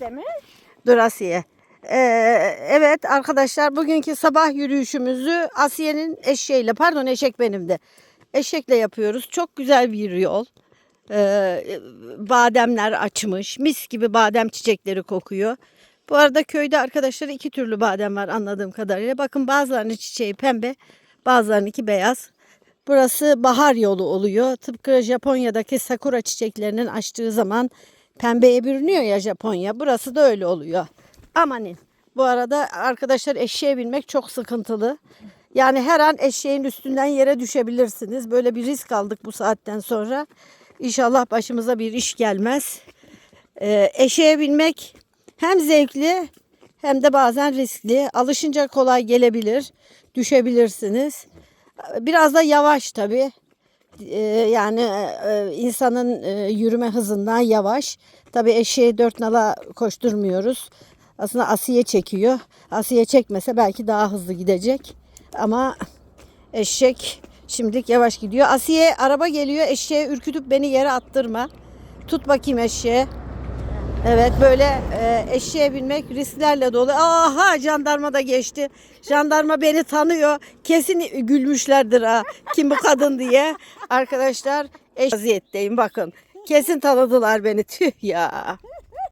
Demir. Dur Asiye. Ee, evet arkadaşlar bugünkü sabah yürüyüşümüzü Asiye'nin eşeğiyle pardon eşek benim de eşekle yapıyoruz. Çok güzel bir yol. Ee, bademler açmış. Mis gibi badem çiçekleri kokuyor. Bu arada köyde arkadaşlar iki türlü badem var anladığım kadarıyla. Bakın bazılarının çiçeği pembe, bazılarınınki beyaz. Burası bahar yolu oluyor. Tıpkı Japonya'daki sakura çiçeklerinin açtığı zaman pembeye bürünüyor ya Japonya. Burası da öyle oluyor. Amanin. Bu arada arkadaşlar eşeğe binmek çok sıkıntılı. Yani her an eşeğin üstünden yere düşebilirsiniz. Böyle bir risk aldık bu saatten sonra. İnşallah başımıza bir iş gelmez. Ee, eşeğe binmek hem zevkli hem de bazen riskli. Alışınca kolay gelebilir. Düşebilirsiniz. Biraz da yavaş tabii. Ee, yani e, insanın e, yürüme hızından yavaş. Tabii eşeği dört nala koşturmuyoruz. Aslında Asiye çekiyor. Asiye çekmese belki daha hızlı gidecek. Ama eşek şimdilik yavaş gidiyor. Asiye araba geliyor. Eşeğe ürkütüp beni yere attırma. Tut bakayım eşeğe. Evet böyle e, eşeğe binmek risklerle dolu. Aha jandarma da geçti. Jandarma beni tanıyor. Kesin gülmüşlerdir ha. Kim bu kadın diye. Arkadaşlar eş vaziyetteyim bakın. Kesin tanıdılar beni. Tüh ya.